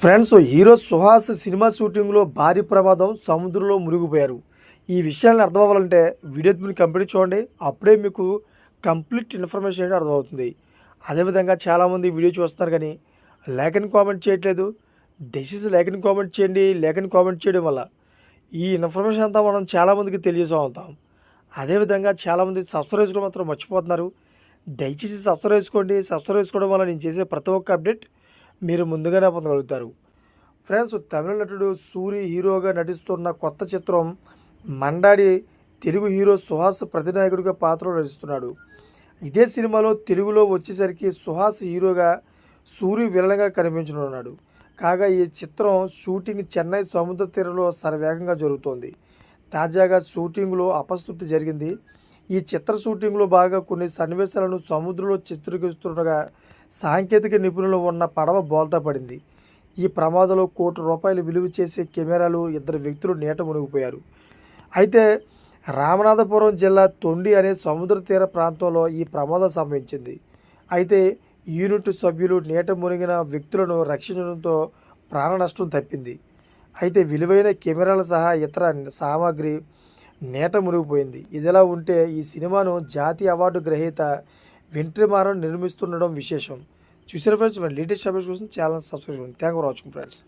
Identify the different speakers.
Speaker 1: Friends hero Suhas cinema షూటింగ్లో భారీ ప్రమాదం సముద్రంలో మునిగిపోయారు. ఈ విషయాన్ని అర్థం అవ్వాలంటే వీడియో మీరు కంప్లీట్ చూడండి. అప్పుడే మీకు కంప్లీట్ ఇన్ఫర్మేషన్ అనేది అర్థమవుతుంది. అదేవిధంగా చాలామంది వీడియో చూస్తున్నారు కానీ లేఖని కామెంట్ చేయట్లేదు. దయచేసి లేఖని కామెంట్ చేయండి. లేఖని కామెంట్ చేయడం వల్ల ఈ ఇన్ఫర్మేషన్ అంతా మనం చాలామందికి తెలియజేస్తూ ఉంటాం. అదేవిధంగా చాలామంది సబ్స్క్రైబ్ మాత్రం మర్చిపోతున్నారు. దయచేసి సబ్స్క్రైబ్ చేసుకోండి. సబ్స్క్రైబ్ చేసుకోవడం వల్ల నేను చేసే ప్రతి ఒక్క అప్డేట్ మీరు ముందుగానే పొందగలుగుతారు. ఫ్రెండ్స్ తమిళ నటుడు సూరి హీరోగా నటిస్తున్న కొత్త చిత్రం మండాడి తెలుగు హీరో సుహాస్ ప్రతినాయకుడిగా పాత్రలో నటిస్తున్నాడు. ఇదే సినిమాలో తెలుగులో వచ్చేసరికి సుహాస్ హీరోగా సూరి విలన్గా కనిపించనున్నాడు. కాగా ఈ చిత్రం షూటింగ్ చెన్నై సముద్ర తీరంలో శరవేగంగా జరుగుతోంది. తాజాగా షూటింగ్లో అపస్తుతి జరిగింది. ఈ చిత్ర షూటింగ్లో బాగా కొన్ని సన్నివేశాలను సముద్రంలో చిత్రీకరిస్తుండగా సాంకేతిక నిపుణులు ఉన్న పడవ బోల్తా పడింది. ఈ ప్రమాదంలో కోటి రూపాయలు విలువ చేసే కెమెరాలు ఇద్దరు వ్యక్తులు నీట మునిగిపోయారు. అయితే రామనాథపురం జిల్లా తొండి అనే సముద్ర తీర ప్రాంతంలో ఈ ప్రమాదం సంభవించింది. అయితే యూనిట్ సభ్యులు నీట మునిగిన వ్యక్తులను రక్షించడంతో ప్రాణ నష్టం తప్పింది. అయితే విలువైన కెమెరాల సహా ఇతర సామాగ్రి నీట మునిగిపోయింది. ఇదిలా ఉంటే ఈ సినిమాను జాతీయ అవార్డు గ్రహీత వెంట్రిమారన్ నిర్మిస్తుండడం విశేషం. చూసారు ఫ్రెండ్స్ మన లేటెస్ట్ అప్డేట్స్ కోసం ఛానల్ సబ్స్క్రైబ్ చేయండి థ్యాంక్ ఫర్ వాచింగ్ ఫ్రెండ్స్.